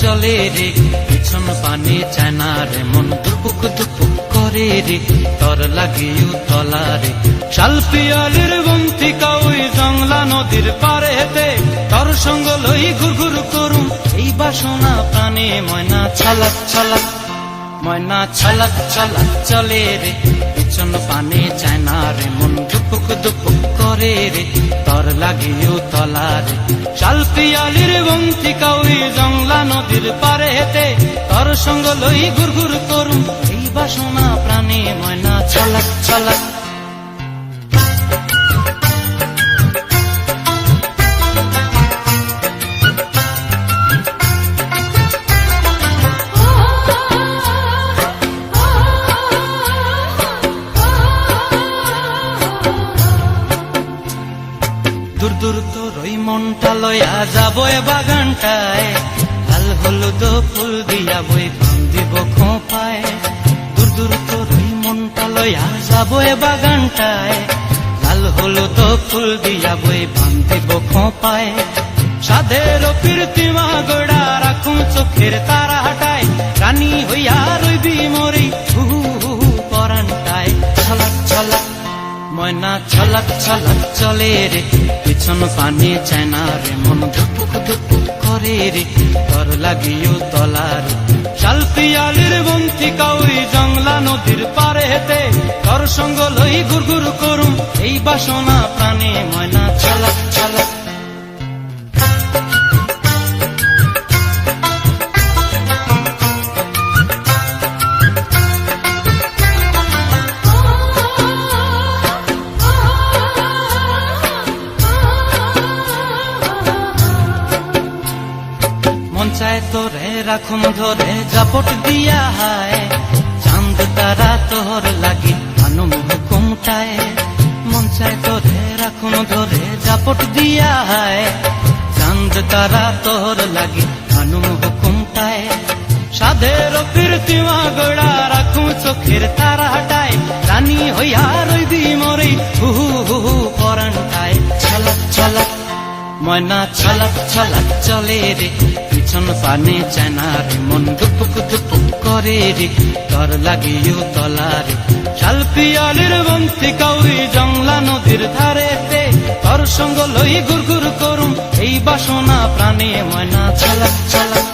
চলে রে। পিছন পানে চায়না রে, মন দুপুক দুপুক করে রে। তর লাগিও তলা রে। শাল পিয়ালের বন্তিকা কাউই জংলা নদীর পারে হেতে তর সঙ্গ লই ঘুর ঘুর করুম, এই বাসনা প্রাণে ময়না ছালা ছালাক ময়না ছলক ছলক চলে রে, পিছন পানে চায় না রে, মন দুপুক দুপুক করে রে, তর লাগিও তলা রে। চাল পিয়ালির বংশী কাউরি জংলা নদীর পারে হেতে তর সঙ্গ লই ঘুর ঘুর করুম এই বাসনা প্রাণে ময়না ছলক ছালাক ওই মনটা লয়া যাব এ বাগানটায়। লাল হলুদ ফুল দিয়া বই পাম দিব খোঁপায়। দূর দূর তোর ওই মনটা লয়া যাব এ বাগানটায়। লাল হলুদ ফুল দিয়া বই পাম দিব খোঁপায়। সাধের কীর্তিমা গোড়া রাখুন চোখের তারা হাটায় রানী হইয়া ময়না ছলক ছলক চলে রে, পিছন পানে চায় না রে, মন ধুপুক ধুপুক করে রে তর লাগিও তলার শাল পিয়ালির বন্তি কাউরি জংলা নদীর পারে হেতে তর সঙ্গ লই গুরগুর গুর করুম, এই বাসনা প্রাণে ময়না ছলক ছলাক চায় তোরে রাখুন ধরে জাপট দিয়া হায়। চাঁদ তারা তোর লাগি আনুম হুকুমটায়। মন চায় তোরে রাখুন ধরে জাপট দিয়া হায়। চাঁদ তারা তোর লাগি আনুম হুকুমটায়। সাধের কীর্তিমা গোড়া রাখুন চোখের তারা হাটায় ময়না ছলাক ছলাক চলে রে, পিছন পানে চায়না রে, মন দুপুক দুপুক করে রে তর লাগিও তলারে শাল পিয়ালির বন্তি কাউরি জংলা নদীর ধারে তে তর সঙ্গ লই গুর গুর করুম, এই বাসনা প্রাণে ময়না ছলাক ছলাক